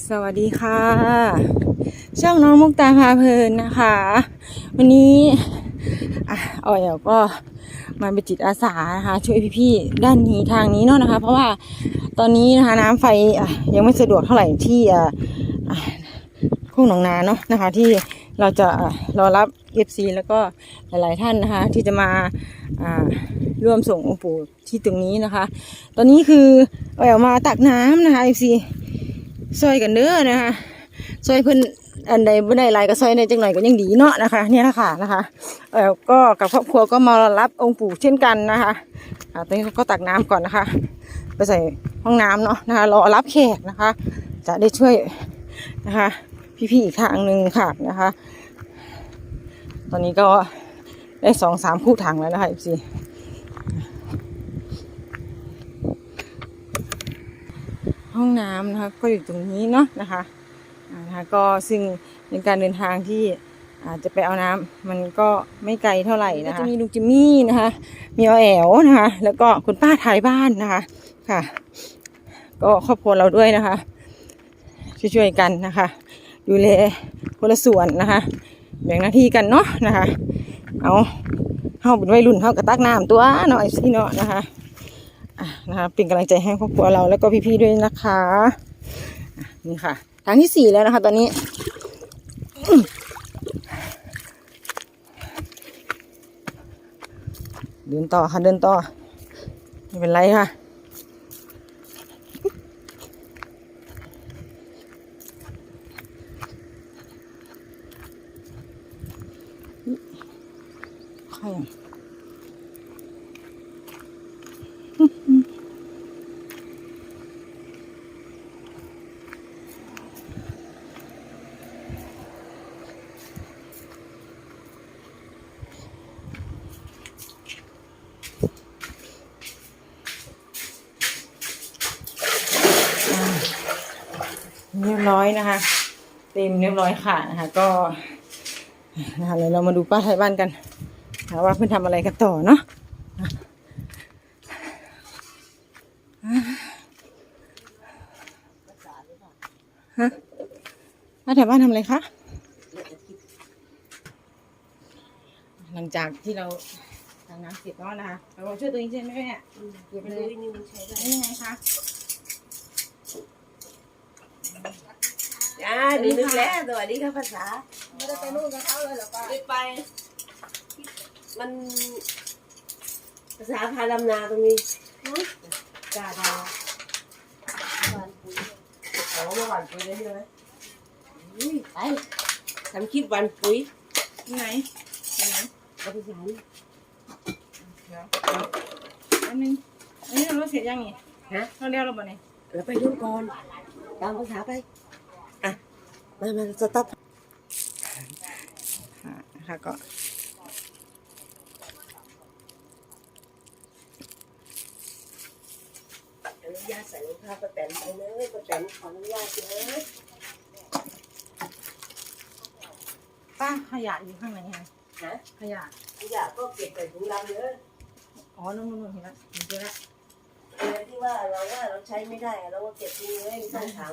สวัสดีค่ะ ช่องน้องมุกตาพาเพลินนะคะ วันนี้อะออยก็มาเป็นจิตอาสานะคะ ช่วยพี่ๆด้านนี้ทางนี้เนาะนะคะ เพราะว่าตอนนี้นะคะน้ำไฟยังไม่สะดวกเท่าไหร่ที่อะอะโค้หนองนาเนาะนะคะ ที่เราจะรอรับ FC แล้วก็หลาย ๆ ท่านนะคะ ที่จะมาร่วมส่งองค์ปู่ที่ตรงนี้นะคะ ตอนนี้คือออยมาตักน้ำนะคะ FC ซอยกันเด้อนะคะซอยเพิ่นอันใดบ่ได้ลายก็ซอยในจังหน่อยก็ยังดีเนาะนะคะ เนี่ยนะคะนะคะเออก็กับครอบครัวก็มารับองค์ปู่เช่นกันนะคะอ่าตอนนี้ก็ตักน้ำก่อนนะคะ ไปใส่ห้องน้ำเนาะนะคะรอรับแขกนะคะ จะได้ช่วยนะคะ พี่ๆอีกทางหนึ่งค่ะนะคะ ตอนนี้ก็ได้สองสามคู่ถังแล้วนะคะอีกสี่ ห้องน้ำนะคะก็อยู่ตรงนี้เนาะนะคะอ่านะคะก็ซึ่งเป็นการเดินทางที่อาจจะไปเอาน้ำมันก็ไม่ไกลเท่าไหร่นะคะจะมีลุงจิมมี่นะคะ มีอแอลนะคะ แล้วก็คุณป้าท้ายบ้านนะคะค่ะ ก็ครอบครัวเราด้วยนะคะ ช่วยๆกันนะคะดูแลคนละส่วนนะคะ แบ่งหน้าที่กันเนาะนะคะ เอาเฮาเป็นวัยรุ่นเฮากระตักน้ำตัวหน่อยสิเนาะนะคะ นะคะเป็นกำลังใจให้ครอบครัวเราแล้วก็พี่ๆด้วยนะคะนี่ค่ะทางที่สี่แล้วนะคะ ตอนนี้เดินต่อค่ะเดินต่อไม่เป็นไรค่ะใคร รียบร้อยนะคะ เต็มเรียบร้อยค่ะนะคะ ก็นะคะเดี๋ยวเรามาดูป้าไทยบ้านกันนะคะว่าเพื่อนทำอะไรกันต่อเนาะฮะป้าไทยบ้านทำอะไรคะหลังจากที่เราทำน้ำเสร็จแล้วนะคะเราช่วยตัวเองใช่ไหมแม่เก็บไปเลยนี่ยังไงคะ จ้าดีนึกแล้วสวัสดีค่ะภาษา ไม่ได้ไปนู่นกับเขาเลยเหรอป้าไม่ไป มัน ภาษาพาดำนาตรงนี้จ้าดาวขอมาหวานปุ๋ยได้ใช่ไหมอุ้ยไปทำคลิปหวันปุ๋ยที่ไหนที่ไหนภาษาเดี๋ยวเดี๋ยวอันนึงอันนี้เราเสร็จยังนี่ฮะเราเรียกเราบ่เนี่ยแล้วไปนู่นก่อนตามภาษาไปอะ มามาสต็อปค่ะนะคะก็อนุญาตใส่รองเท้าประแตนไปเลยประแตนขออนุญาตนะป้าขยะอยู่ข้างในไงฮะขยะขยะก็เก็บใส่ถุงดำเลยอ๋อนู่นนู่นนู่นเห็นแล้วเห็นเจอแล้วเออที่ว่าเราว่าเราใช้ไม่ได้เราก็เก็บทิ้งไว้ในใต้ถัง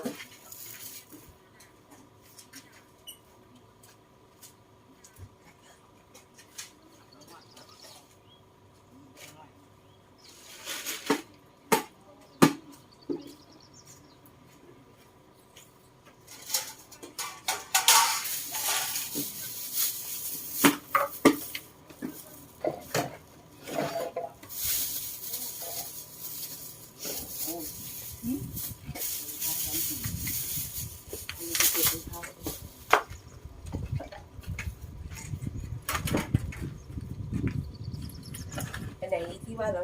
ว่าเรา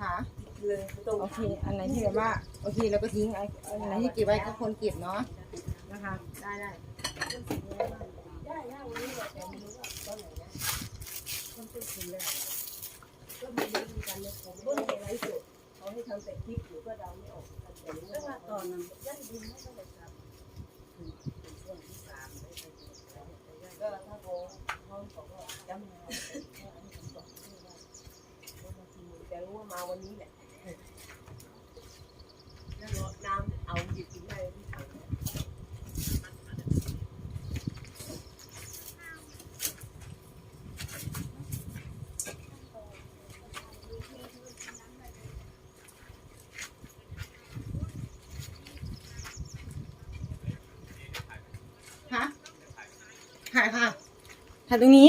ค่ะเลยไม่ต้องโอเค อันไหนที่แบบว่า โอเคเราก็ทิ้งไอ้อันไหนที่เก็บไว้ก็คนเก็บเนาะนะคะ ได้ได้เขาให้ทำแต่คลิปอยู่ก็เดาไม่ออกแต่ไม่ว่าตอนนั้นยัดดินไม่ต้องไปทำเป็นช่วงที่สามก็ถ้าเขาเขาบอกว่าจำ มาวันนี้แหละน้ำเอาหยิบกินได้ที่ถังฮะถ่ายค่ะถ่ายตรงนี้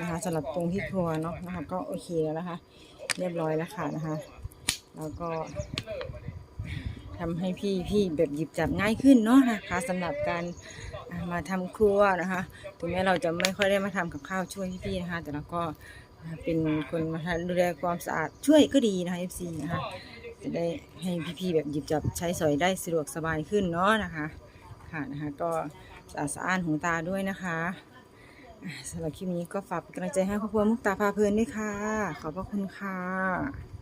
นะคะสำหรับตรงที่ครัวเนาะนะคะ ก็โอเคแล้วนะคะ เรียบร้อยแล้วค่ะนะคะ แล้วก็ทำให้พี่พี่แบบหยิบจับง่ายขึ้นเนาะนะคะสำหรับการมาทำครัวนะคะถึงแม้เราจะไม่ค่อยได้มาทำกับข้าวช่วยพี่ๆนะคะ แต่เราก็เป็นคนมาดูแลความสะอาดช่วยก็ดีนะคะ FC นะคะจะได้ให้พี่ๆแบบหยิบจับใช้สอยได้สะดวกสบายขึ้นเนาะนะคะค่ะนะคะก็สะอาดสะอ้านหูตาด้วยนะคะ สำหรับคลิปนี้ก็ฝากเป็นกำลังใจให้ครอบครัวมุกตาพาเพลินด้วยค่ะ ขอบพระคุณค่ะ